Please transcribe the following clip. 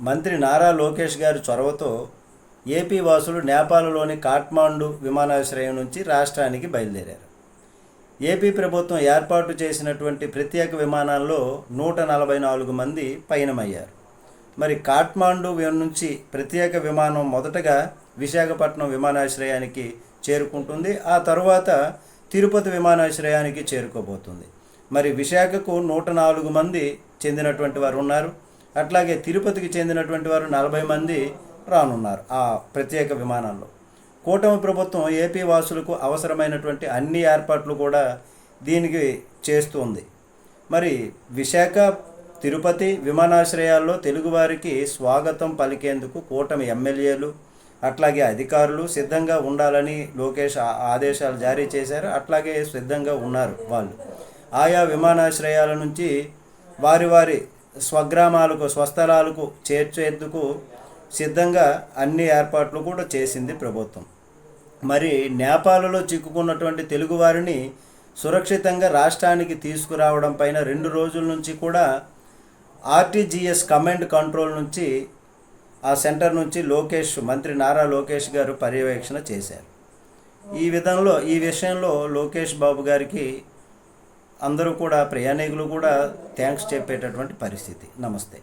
మంత్రి నారా లోకేష్ గారి చొరవతో ఏపీ వాసులు నేపాల్లోని కాఠ్మాండు విమానాశ్రయం నుంచి రాష్ట్రానికి బయలుదేరారు. ఏపీ ప్రభుత్వం ఏర్పాటు చేసినటువంటి ప్రత్యేక విమానాల్లో నూట నలభై నాలుగు మంది పయనమయ్యారు. మరి కాఠ్మాండు నుంచి ప్రత్యేక విమానం మొదటగా విశాఖపట్నం విమానాశ్రయానికి చేరుకుంటుంది. ఆ తరువాత తిరుపతి విమానాశ్రయానికి చేరుకోబోతుంది. మరి విశాఖకు నూట నాలుగు మంది చెందినటువంటి వారు ఉన్నారు. అట్లాగే తిరుపతికి చెందినటువంటి వారు నలభై మంది రానున్నారు ఆ ప్రత్యేక విమానాల్లో కూటమి ప్రభుత్వం ఏపీ వాసులకు అవసరమైనటువంటి అన్ని ఏర్పాట్లు కూడా దీనికి చేస్తుంది మరి విశాఖ తిరుపతి విమానాశ్రయాల్లో తెలుగువారికి స్వాగతం పలికేందుకు కూటమి ఎమ్మెల్యేలు అట్లాగే అధికారులు సిద్ధంగా ఉండాలని లోకేష్ ఆ- ఆదేశాలు జారీ చేశారు. అట్లాగే సిద్ధంగా ఉన్నారు వాళ్ళు. ఆయా విమానాశ్రయాల నుంచి వారి వారి స్వగ్రామాలకు స్వస్థలాలకు చేర్చేందుకు సిద్ధంగా అన్ని ఏర్పాట్లు కూడా చేసింది ప్రభుత్వం. మరి నేపాల్లో చిక్కుకున్నటువంటి తెలుగువారిని సురక్షితంగా రాష్ట్రానికి తీసుకురావడం పైన రెండు రోజుల నుంచి కూడా ఆర్టీజీఎస్ కమాండ్ కంట్రోల్ నుంచి ఆ సెంటర్ నుంచి లోకేష్ మంత్రి నారా లోకేష్ గారు పర్యవేక్షణ చేశారు. ఈ విధంలో ఈ విషయంలో లోకేష్ బాబు గారికి అందరూ కూడా ప్రయాణికులు కూడా థ్యాంక్స్ చెప్పేటటువంటి పరిస్థితి. నమస్తే.